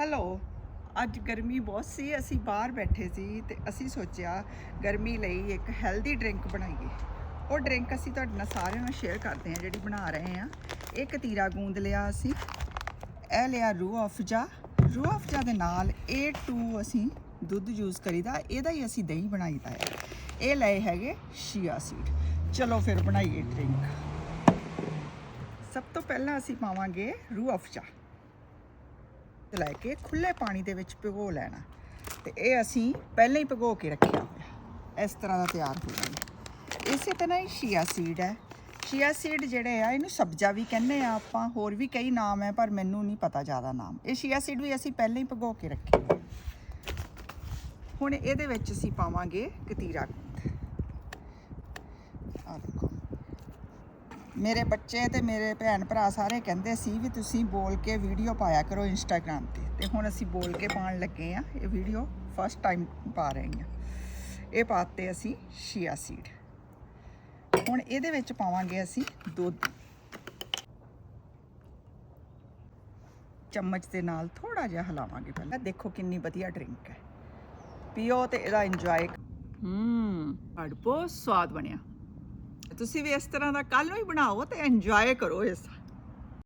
Hello, ਅੱਜ ਗਰਮੀ ਬਹੁਤ ਸੀ, ਅਸੀਂ ਬਾਹਰ ਬੈਠੇ ਸੀ ਤੇ ਅਸੀਂ ਸੋਚਿਆ ਗਰਮੀ ਲਈ ਇੱਕ ਹੈਲਦੀ ਡਰਿੰਕ ਬਣਾਈਏ। ਉਹ ਡਰਿੰਕ ਅਸੀਂ ਤੁਹਾਡੇ ਨਾਲ ਸਾਰਿਆਂ ਨਾਲ ਸ਼ੇਅਰ ਕਰਦੇ ਹਾਂ, ਜਿਹੜੀ ਬਣਾ ਰਹੇ ਹਾਂ। ਇਹ ਕਤੀਰਾ ਗੂੰਦ ਲਿਆ ਅਸੀਂ, ਇਹ ਲਿਆ ਰੂਹ ਅਫਜਾ ਰੂਹ ਅਫਜਾ ਦੇ ਨਾਲ A2 ਅਸੀਂ ਦੁੱਧ ਯੂਜ਼ ਕਰੀਦਾ, ਇਹਦਾ ਹੀ ਅਸੀਂ ਦਹੀਂ ਬਣਾਈਦਾ ਹੈ। ਇਹ ਲਏ ਹੈਗੇ ਸ਼ੀਆ ਸੀਡ ਚਲੋ ਫਿਰ ਬਣਾਈਏ ਡਰਿੰਕ ਸਭ ਤੋਂ ਪਹਿਲਾਂ ਅਸੀਂ ਪਾਵਾਂਗੇ ਰੂਹ ਅਫਜਾ ਲੈ ਕੇ ਖੁੱਲੇ ਪਾਣੀ ਦੇ ਵਿੱਚ ਭਿਗੋ ਲੈਣਾ। ਤੇ ਇਹ ਅਸੀਂ ਪਹਿਲਾਂ ਹੀ ਭਿਗੋ ਕੇ ਰੱਖਿਆ ਹੋਇਆ ਇਸ ਤਰ੍ਹਾਂ ਦਾ ਤਿਆਰ ਹੋ ਜਾਣਾ ਇਸੇ ਤਰ੍ਹਾਂ ਹੀ ਸ਼ੀਆ ਸੀਡ ਹੈ। ਸ਼ੀਆ ਸੀਡ ਜਿਹੜੇ ਆ, ਇਹਨੂੰ ਸਬਜ਼ਾ ਵੀ ਕਹਿੰਦੇ ਆ ਆਪਾਂ, ਹੋਰ ਵੀ ਕਈ ਨਾਮ ਹੈ, ਪਰ ਮੈਨੂੰ ਨਹੀਂ ਪਤਾ ਜ਼ਿਆਦਾ ਨਾਮ। ਇਹ ਸ਼ੀਆ ਸੀਡ ਵੀ ਅਸੀਂ ਪਹਿਲਾਂ ਹੀ ਭਿਗੋ ਕੇ ਰੱਖੇ ਹੋਏ। ਹੁਣ ਇਹਦੇ ਵਿੱਚ ਅਸੀਂ ਪਾਵਾਂਗੇ ਕਤੀਰਾ ਗੁੰਦ ਆ ਦੇਖੋ ਮੇਰੇ ਬੱਚੇ ਤੇ ਮੇਰੇ ਭੈਣ ਭਰਾ ਸਾਰੇ ਕਹਿੰਦੇ ਸੀ ਵੀ ਤੁਸੀਂ ਬੋਲ ਕੇ ਵੀਡੀਓ ਪਾਇਆ ਕਰੋ ਇੰਸਟਾਗ੍ਰam ਤੇ। ਤੇ ਹੁਣ ਅਸੀਂ ਬੋਲ ਕੇ ਪਾਉਣ ਲੱਗੇ ਆ ਇਹ ਵੀਡੀਓ ਫਸਟ ਟਾਈਮ ਪਾ ਰਹੇ ਹਾਂ। ਇਹ ਪਾਤੇ ਅਸੀਂ ਸ਼ੀਆ ਸੀਡ ਹੁਣ ਇਹਦੇ ਵਿੱਚ ਪਾਵਾਂਗੇ ਅਸੀਂ ਦੁੱਧ। ਚਮਚ ਦੇ ਨਾਲ ਥੋੜਾ ਜਿਹਾ ਹਿਲਾਵਾਂਗੇ ਪਹਿਲਾਂ। ਦੇਖੋ ਕਿੰਨੀ ਵਧੀਆ ਡਰਿੰਕ ਹੈ। ਪੀਓ ਤੇ ਇਹਦਾ ਇੰਜੋਏ ਹੂੰ ਬੜ ਸਵਾਦ ਬਣਿਆ। ਤੁਸੀਂ ਵੀ ਇਸ ਤਰ੍ਹਾਂ ਦਾ ਕੱਲ ਨੂੰ ਹੀ ਬਣਾਓ ਤੇ ਇੰਜੋਏ ਕਰੋ ਇਸ